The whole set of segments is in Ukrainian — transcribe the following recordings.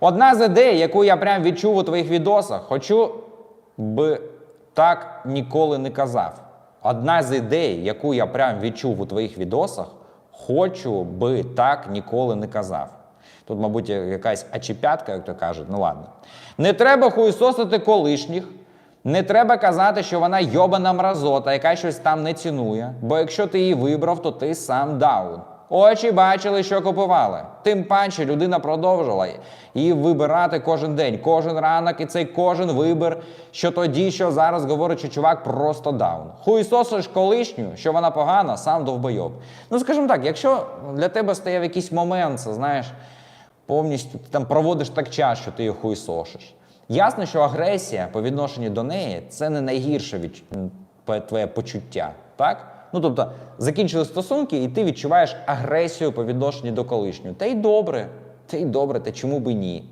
Одна з ідей, яку я прям відчув у твоїх відосах, хочу би так ніколи не казав. Одна з ідей, яку я прям відчув у твоїх відосах, хочу би так ніколи не казав. Тут, мабуть, якась ачіпятка, як то кажуть, ну ладно. Не треба хуйсосити колишніх, не треба казати, що вона йобана мразота, яка щось там не цінує. Бо якщо ти її вибрав, то ти сам даун. Очі бачили, що купували. Тим паче людина продовжила її вибирати кожен день, кожен ранок, і цей кожен вибір, що тоді, що зараз говорить, що чувак просто даун. Хуйсосиш колишню, що вона погана, сам довбойоб. Ну скажімо так, якщо для тебе стояв якийсь момент, це, знаєш, повністю ти там проводиш так час, що ти її хуйсошиш. Ясно, що агресія по відношенню до неї це не найгірше від... твоє почуття, так? Ну тобто закінчили стосунки, і ти відчуваєш агресію по відношенню до колишнього. Та й добре, та й добре, та чому би ні?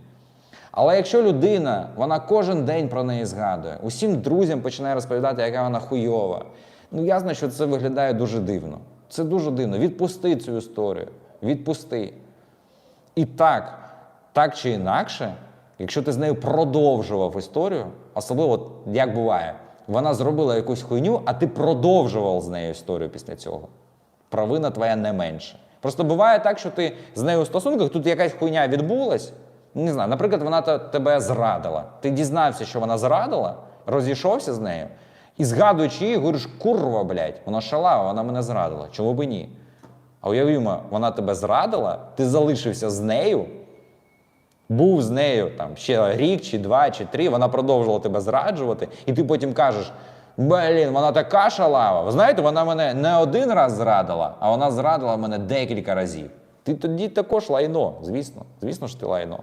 Але якщо людина, вона кожен день про неї згадує, усім друзям починає розповідати, яка вона хуйова, ну ясно, що це виглядає дуже дивно. Це дуже дивно. Відпусти цю історію. Відпусти. І так, так чи інакше, якщо ти з нею продовжував історію, особливо як буває, вона зробила якусь хуйню, а ти продовжував з нею історію після цього. Провина твоя не менше. Просто буває так, що ти з нею у стосунках, тут якась хуйня відбулась. Не знаю, наприклад, вона тебе зрадила. Ти дізнався, що вона зрадила, розійшовся з нею, і згадуючи її, говориш, курва, блядь, вона шалава, вона мене зрадила. Чому би ні? А уявімо, вона тебе зрадила, ти залишився з нею, був з нею там ще рік, чи два, чи три, вона продовжувала тебе зраджувати, і ти потім кажеш: блін, вона така шалава. Ви знаєте, вона мене не один раз зрадила, а вона зрадила мене декілька разів. Ти тоді також лайно, звісно, звісно ж ти лайно.